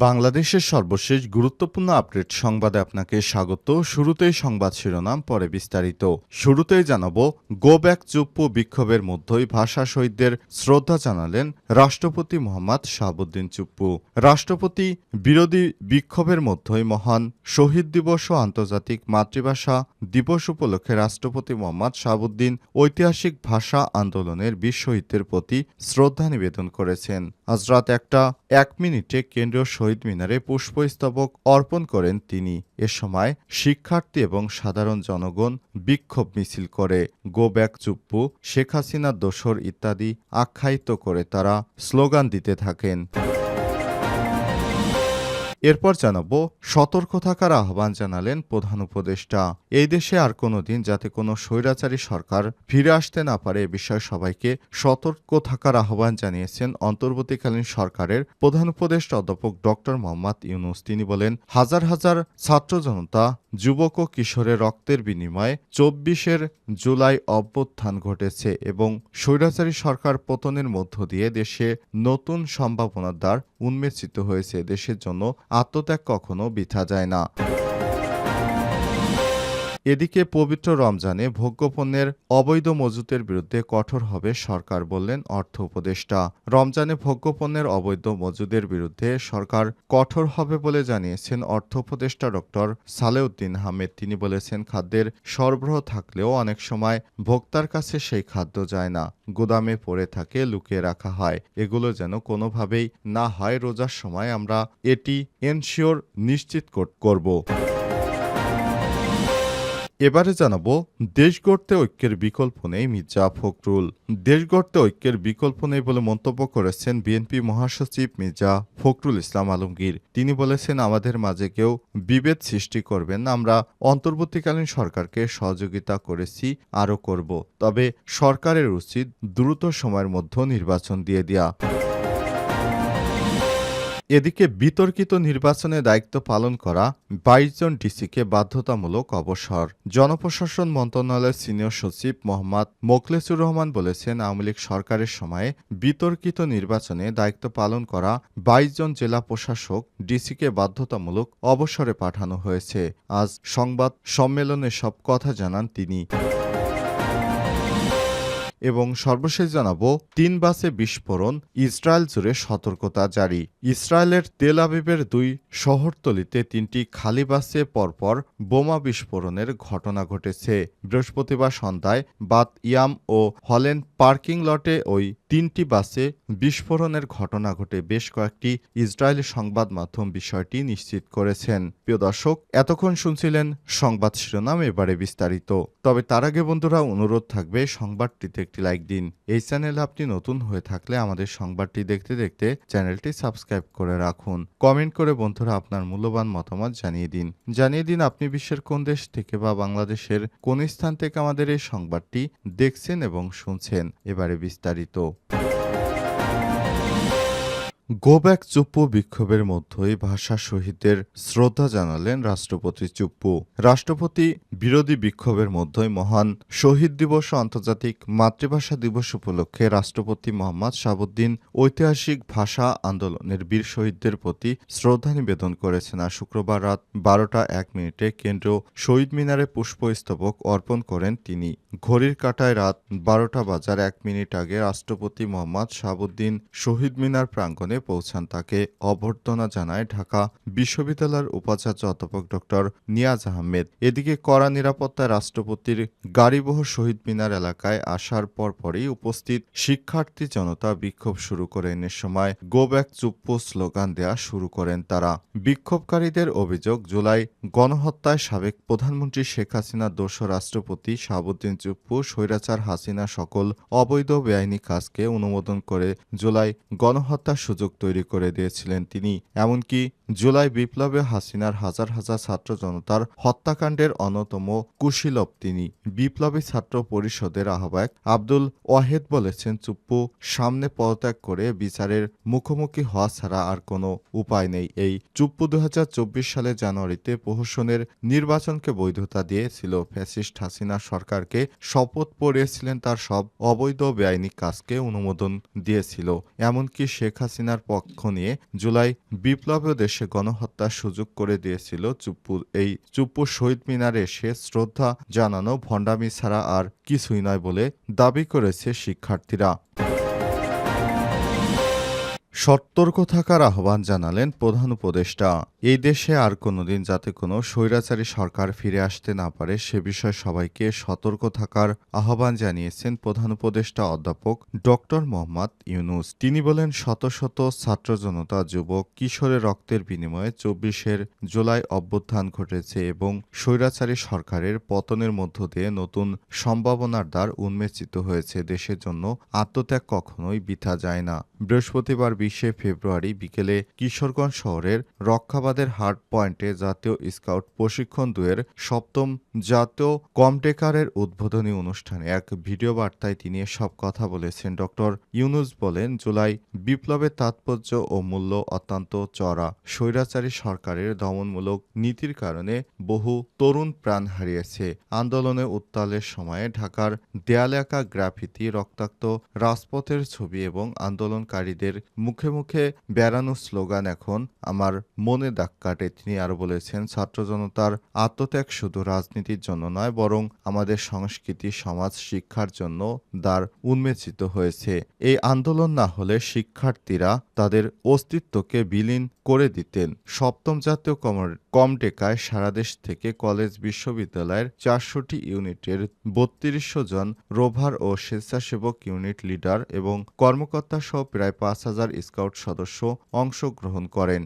বাংলাদেশের সর্বশেষ গুরুত্বপূর্ণ আপডেট সংবাদে আপনাকে স্বাগত। শুরুতেই সংবাদ শিরোনাম, পরে বিস্তারিত। শুরুতেই জানাব গো ব্যাক চুপ্পু বিক্ষোভের মধ্যেই ভাষা শহীদদের শ্রদ্ধা জানালেন রাষ্ট্রপতি মোহাম্মদ শাহাবুদ্দিন চুপ্পু। রাষ্ট্রপতি বিরোধী বিক্ষোভের মধ্যেই মহান শহীদ দিবস ও আন্তর্জাতিক মাতৃভাষা দিবস উপলক্ষে রাষ্ট্রপতি মোহাম্মদ শাহাবুদ্দিন ঐতিহাসিক ভাষা আন্দোলনের শহীদদের প্রতি শ্রদ্ধা নিবেদন করেছেন। আজ রাত একটা এক মিনিটে কেন্দ্রীয় শহীদ মিনারে পুষ্পস্তবক অর্পণ করেন তিনি। এ সময় শিক্ষার্থী এবং সাধারণ জনগণ বিক্ষোভ মিছিল করে। গো ব্যাক চুপ্পু শেখ হাসিনা দোসর ইত্যাদি আখ্যায়িত করে তারা স্লোগান দিতে থাকেন। এরপর জানাব, সতর্ক থাকার আহ্বান জানালেন প্রধান উপদেষ্টা। এই দেশে আর কোনো দিন যাতে কোনো স্বৈরাচারী সরকার ফিরে আসতে না পারে এ বিষয়ে সবাইকে সতর্ক থাকার আহ্বান জানিয়েছেন অন্তর্বর্তীকালীন সরকারের প্রধান উপদেষ্টা অধ্যাপক ডক্টর মোহাম্মদ ইউনুস। তিনি বলেন, হাজার হাজার ছাত্র জনতা যুবক ও কিশোরের রক্তের বিনিময়ে চব্বিশের জুলাই অভ্যুত্থান ঘটেছে এবং স্বৈরাচারী সরকার পতনের মধ্য দিয়ে দেশে নতুন সম্ভাবনার দ্বার উন্মেচিত হয়েছে। দেশের জন্য আত্মত্যাগ কখনো বিথা যায় না। এদিকে পবিত্র রমজানে ভোগ্যপণ্যের অবৈধ মজুতের বিরুদ্ধে কঠোর হবে সরকার বললেন অর্থ উপদেষ্টা। রমজানে ভোগ্যপণ্যের অবৈধ মজুদের বিরুদ্ধে সরকার কঠোর হবে বলে জানিয়েছেন অর্থ উপদেষ্টা ডক্টর সালেউদ্দিন আহমেদ। তিনি বলেছেন, খাদ্যের সরবরাহ থাকলেও অনেক সময় ভোক্তার কাছে সেই খাদ্য যায় না, গুদামে পড়ে থাকে, লুকিয়ে রাখা হয়। এগুলো যেন কোনোভাবেই না হয়, রোজার সময় আমরা এটি এনশিওর নিশ্চিত করব। এবারে জানাব, দেশ গড়তে ঐক্যের বিকল্প নেই মির্জা ফখরুল। দেশ গড়তে ঐক্যের বিকল্প নেই বলে মন্তব্য করেছেন বিএনপি মহাসচিব মির্জা ফখরুল ইসলাম আলমগীর। তিনি বলেছেন, আমাদের মাঝে কেউ বিভেদ সৃষ্টি করবেন আমরা অন্তর্বর্তীকালীন সরকারকে সহযোগিতা করেছি, আরও করব। তবে সরকারের উচিত দ্রুত সময়ের মধ্যে নির্বাচন দিয়ে দেয়া। এদিকে বিতর্কিত নির্বাচনে দায়িত্ব পালন করা বাইশ জন ডিসিকে বাধ্যতামূলক অবসর। জনপ্রশাসন মন্ত্রণালয়ের সিনিয়র সচিব মোহাম্মদ মোখলেসুর রহমান বলেছেন, আওয়ামী লীগ সরকারের সময়ে বিতর্কিত নির্বাচনে দায়িত্ব পালন করা বাইশ জন জেলা প্রশাসক ডিসিকে বাধ্যতামূলক অবসরে পাঠানো হয়েছে। আজ সংবাদ সম্মেলনে সব কথা জানান তিনি। এবং সর্বশেষ জানাব, তিন বাসে বিস্ফোরণ, ইসরায়েল জুড়ে সতর্কতা জারি। ইসরায়েলের তেল আবিবের দুই শহরতলিতে তিনটি খালি বাসে পরপর বোমা বিস্ফোরণের ঘটনা ঘটেছে। বৃহস্পতিবার সন্ধ্যায় বাত ইয়াম ও হলেন পার্কিং লটে ওই তিনটি বাসে বিস্ফোরণের ঘটনা ঘটে বেশ কয়েকটি ইসরায়েলি সংবাদ মাধ্যম বিষয়টি নিশ্চিত করেছেন। প্রিয় দর্শক, এতক্ষণ শুনছিলেন সংবাদ শিরোনাম, এবারে বিস্তারিত। তবে তার আগে বন্ধুরা, অনুরোধ থাকবে সংবাদটিতে একটি লাইক দিন। এই চ্যানেলে আপনি নতুন হয়ে থাকলে আমাদের সংবাদটি দেখতে দেখতে চ্যানেলটি সাবস্ক্রাইব করে রাখুন। কমেন্ট করে বন্ধুরা আপনার মূল্যবান মতামত জানিয়ে দিন। জানিয়ে দিন আপনি বিশ্বের কোন দেশ থেকে বা বাংলাদেশের কোন স্থান থেকে আমাদের এই সংবাদটি দেখছেন এবং শুনছেন। এবারে বিস্তারিত। গোব্যাক চুপ্পু বিক্ষোভের মধ্যেই ভাষা শহীদদের শ্রদ্ধা জানালেন রাষ্ট্রপতি চুপ্পু। রাষ্ট্রপতি বিরোধী বিক্ষোভের মধ্যেই মহান শহীদ দিবস আন্তর্জাতিক মাতৃভাষা দিবস উপলক্ষে রাষ্ট্রপতি মোহাম্মদ শাহাবুদ্দিন ঐতিহাসিক ভাষা আন্দোলনের বীর শহীদদের প্রতি শ্রদ্ধা নিবেদন করেছেন আর শুক্রবার রাত বারোটা এক মিনিটে কেন্দ্রীয় শহীদ মিনারে পুষ্পস্তবক অর্পণ করেন তিনি। ঘড়ির কাঁটায় রাত বারোটা বাজার এক মিনিট আগে রাষ্ট্রপতি মোহাম্মদ শাহাবুদ্দিন শহীদ মিনার প্রাঙ্গণে পৌঁছান তাকে অভ্যর্থনা জানায় ঢাকা বিশ্ববিদ্যালয়ের উপাচার্য অধ্যাপক ডক্টর নিয়াজ আহমেদ। এদিকে কড়া নিরাপত্তায় রাষ্ট্রপতির গাড়িবহ শহীদ মিনার এলাকায় আসার পরপরই উপস্থিত শিক্ষার্থী জনতা বিক্ষোভ শুরু করেন এ সময় গো ব্যাক চুপ্পু স্লোগান দেয়া শুরু করেন তারা। বিক্ষোভকারীদের অভিযোগ, জুলাই গণহত্যায় সাবেক প্রধানমন্ত্রী শেখ হাসিনা দোষ রাষ্ট্রপতি শাহাবুদ্দিন চুপ্পু, স্বৈরাচার হাসিনা সকল অবৈধ বেআইনি কাজকে অনুমোদন করে জুলাই গণহত্যার সুযোগ তৈরি করে দিয়েছিলেন তিনি। এমনকি জুলাই বিপ্লবে হাসিনার হাজার হাজার ছাত্র জনতার হত্যাকাণ্ডের অন্যতম কুশীলব তিনি। বিপ্লবী ছাত্র পরিষদের আহ্বায়ক আব্দুল ওয়াহেদ বলেছেন, চুপ্পু সামনে পদত্যাগ করে বিচারের মুখোমুখি হওয়া ছাড়া আর কোনো উপায় নেই। এই চুপ্পু দু সালে জানুয়ারিতে প্রহসনের নির্বাচনকে বৈধতা দিয়েছিল। ফ্যাসিস্ট হাসিনা সরকারকে শপথ পড়িয়েছিলেন, তার সব অবৈধ বেআইনি কাজকে অনুমোদন দিয়েছিল। এমনকি শেখ হাসিনার পক্ষ নিয়ে জুলাই বিপ্লবীয় দেশে গণহত্যার সুযোগ করে দিয়েছিল। চুপ্পু, এই চুপ্পু শহীদ মিনারে সে শ্রদ্ধা জানানো, ভণ্ডামি ছাড়া আর কিছুই নয় বলে দাবি করেছে শিক্ষার্থীরা। সতর্ক থাকার আহ্বান জানালেন প্রধান উপদেষ্টা। এই দেশে আর কোনোদিন যাতে কোনো স্বৈরাচারী সরকার ফিরে আসতে না পারে, সে বিষয়ে সবাইকে সতর্ক থাকার আহ্বান জানিয়েছেন প্রধান উপদেষ্টা অধ্যাপক ডক্টর মোহাম্মদ ইউনুস। তিনি বলেন, শত শত ছাত্র জনতা, যুবক কিশোরের রক্তের বিনিময়ে চব্বিশের জুলাই অভ্যুত্থান ঘটেছে এবং স্বৈরাচারী সরকারের পতনের মধ্য দিয়ে নতুন সম্ভাবনার দ্বার উন্মেচিত হয়েছে। দেশের জন্য আত্মত্যাগ কখনোই বৃথা যায় না। বৃহস্পতিবার বিশে ফেব্রুয়ারি বিকেলে কিশোরগঞ্জ শহরের রক্ষাবাদের হার্ট পয়েন্টে জাতীয় স্কাউট প্রশিক্ষণ দুয়ের সপ্তম জাতীয় কমটেকারের উদ্বোধনী অনুষ্ঠানে এক ভিডিও বার্তায় তিনি সব কথা বলেছেন। ডক্টর ইউনুস বলেন, জুলাই বিপ্লবের তাৎপর্য ও মূল্য অত্যন্ত চড়া স্বৈরাচারী সরকারের দমনমূলক নীতির কারণে বহু তরুণ প্রাণ হারিয়েছে। আন্দোলনে উত্তালের সময়ে ঢাকার দেয়ালে আঁকা গ্রাফিতি, রক্তাক্ত রাজপথের ছবি এবং আন্দোলনকারীদের মুখে মুখে মুখে বেড়ানো স্লোগান এখন আমার মনে দাগ কাটে। তিনি আরও বলেছেন, ছাত্র জনতার আত্মত্যাগ শুধু রাজনীতির জন্য নয়, বরং আমাদের সংস্কৃতি, সমাজ, শিক্ষার জন্য দ্বার উন্মেচিত হয়েছে। এই আন্দোলন না হলে শিক্ষার্থীরা তাদের অস্তিত্বকে বিলীন করে দিতেন। সপ্তম জাতীয় কমটেকায় সারা দেশ থেকে কলেজ, বিশ্ববিদ্যালয়ের চারশোটি ইউনিটের বত্রিশশো জন রোভার ও স্বেচ্ছাসেবক ইউনিট লিডার এবং কর্মকর্তা সহ প্রায় পাঁচ হাজার স্কাউট সদস্য অংশগ্রহণ করেন।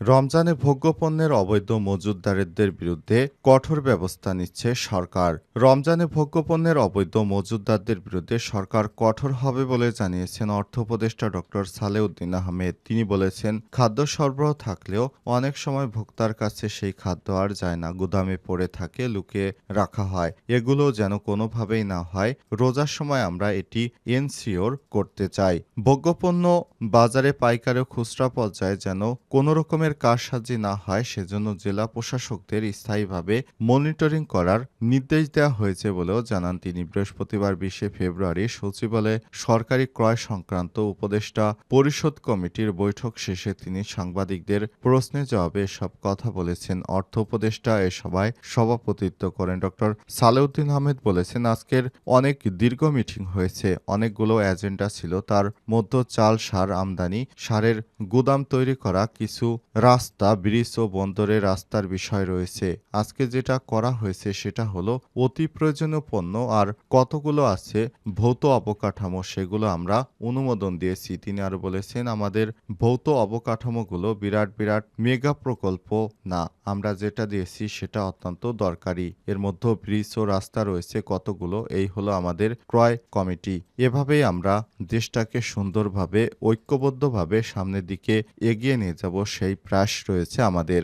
রমজানে ভোগ্যপণ্যের অবৈধ মজুতদারদের বিরুদ্ধে কঠোর ব্যবস্থা নিচ্ছে সরকার। রমজানে ভোগ্যপণ্যের অবৈধ মজুতদারদের বিরুদ্ধে সরকার কঠোর হবে বলে জানিয়েছেন অর্থ উপদেষ্টা ডক্টর সালেউদ্দিন আহমেদ। তিনি বলেছেন, খাদ্য সরবরাহ থাকলেও অনেক সময় ভোক্তার কাছে সেই খাদ্য আর যায় না, গুদামে পড়ে থাকে, লুকিয়ে রাখা হয়। এগুলো যেন কোনোভাবেই না হয়, রোজার সময় আমরা এটি এনসিওর করতে চাই। ভোগ্যপণ্য বাজারে পাইকারি খুচরা পর্যায়ে যেন কোনো রকমের কারসাজি না হয়, সেজন্য জেলা প্রশাসকদের স্থায়ীভাবে মনিটরিং করার নির্দেশ দেওয়া হয়েছে বলেও জানান তিনি। বৃহস্পতিবার বিশে ফেব্রুয়ারি সচিবালয়ে সরকারি ক্রয় সংক্রান্ত উপদেষ্টা পরিষদ কমিটির বৈঠক শেষে তিনি সাংবাদিকদের প্রশ্নে জবাবে সব কথা বলেছেন। অর্থ উপদেষ্টা এ সভায় সভাপতিত্ব করেন ডক্টর সালেউদ্দিন আহমেদ বলেছেন, আজকের অনেক দীর্ঘ মিটিং হয়েছে, অনেকগুলো এজেন্ডা ছিল, তার মধ্যে চাল, সার, আমদানি, সারের গুদাম তৈরি করা, কিছু রাস্তা, ব্রিজ ও বন্দরে রাস্তার বিষয় রয়েছে। আজকে যেটা করা হয়েছে সেটা হলো অতি প্রয়োজনীয় পণ্য আর কতগুলো আছে ভৌত অবকাঠামো সেগুলো আমরা অনুমোদন দিয়েছি। তিনি আর বলেছেন, আমাদের ভৌত অবকাঠামোগুলো বিরাট বিরাট মেগা প্রকল্প না। আমরা যেটা দিয়েছি সেটা অত্যন্ত দরকারি। এর মধ্যে ব্রিজ ও রাস্তা রয়েছে কতগুলো, এই হলো আমাদের ক্রয় কমিটি। এভাবেই আমরা দেশটাকে সুন্দরভাবে, ঐক্যবদ্ধভাবে সামনের দিকে এগিয়ে নিয়ে যাব সেই প্রয়াস রয়েছে আমাদের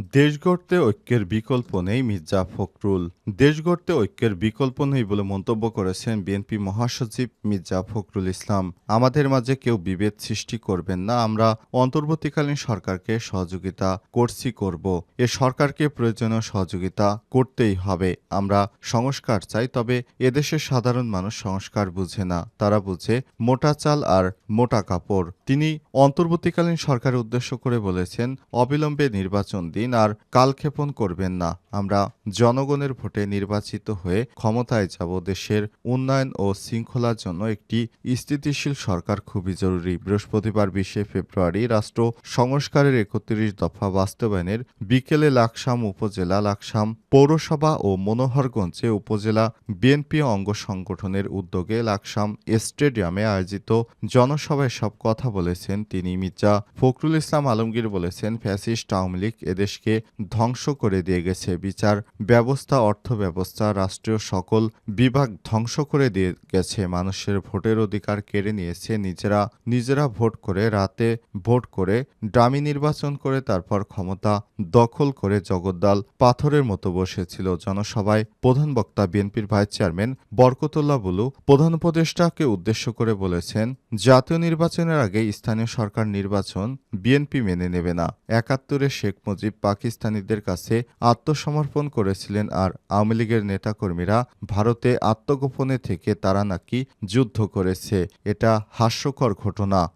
দেশ গড়তে ঐক্যের বিকল্প নেই মির্জা ফখরুল। দেশ গড়তে ঐক্যের বিকল্প নেই বলে মন্তব্য করেছেন বিএনপি মহাসচিব মির্জা ফখরুল ইসলাম। আমাদের মাঝে কেউ বিভেদ সৃষ্টি করবেন না, আমরা অন্তর্বর্তীকালীন সরকারকে সহযোগিতা করছি, করব। এ সরকারকে প্রয়োজনীয় সহযোগিতা করতেই হবে। আমরা সংস্কার চাই, তবে এদেশের সাধারণ মানুষ সংস্কার বুঝে না। তারা বুঝে মোটা চাল আর মোটা কাপড়। তিনি অন্তর্বর্তীকালীন সরকারের উদ্দেশ্য করে বলেছেন, অবিলম্বে নির্বাচন দিন আর কালক্ষেপণ করবেন না। আমরা জনগণের ভোটে নির্বাচিত হয়ে ক্ষমতায় যাব। দেশের উন্নয়ন ও শৃঙ্খলার জন্য একটি স্থিতিশীল সরকার খুবই জরুরি। বৃহস্পতিবার বিশে ফেব্রুয়ারি রাষ্ট্র সংস্কারের একত্রিশ দফা বাস্তবায়নের বিকেলে লাকসাম উপজেলা, লাকসাম পৌরসভা ও মনোহরগঞ্জে উপজেলা বিএনপি অঙ্গ সংগঠনের উদ্যোগে লাকসাম স্টেডিয়ামে আয়োজিত জনসভায় সব কথা বলেছেন তিনি। মির্জা ফখরুল ইসলাম আলমগীর বলেছেন, ফ্যাসিস্ট আওয়ামী লীগ এদেশে দেশকে ধ্বংস করে দিয়ে গেছে। বিচার ব্যবস্থা অর্থ ব্যবস্থা রাষ্ট্রীয় সকল বিভাগ ধ্বংস করে দিয়ে গেছে। মানুষের ভোটের অধিকার কেড়ে নিয়েছে। নিজেরা নিজেরা ভোট করে, রাতে ভোট করে, ডামি নির্বাচন করে, তারপর ক্ষমতা দখল করে জগদ্দাল পাথরের মতো বসেছিল। জনসভায় প্রধান বক্তা বিএনপির ভাইস চেয়ারম্যান বরকতুল্লাহ বুলু প্রধান উপদেষ্টাকে উদ্দেশ্য করে বলেছেন, জাতীয় নির্বাচনের আগে স্থানীয় সরকার নির্বাচন বিএনপি মেনে নেবে না। একাত্তরে শেখ মুজিব পাকিস্তানিদের কাছে আত্মসমর্পণ করেছিলেন আর আওয়ামী লীগের নেতাকর্মীরা ভারতে আত্মগোপনে থেকে তারা নাকি যুদ্ধ করেছে। এটা হাস্যকর ঘটনা।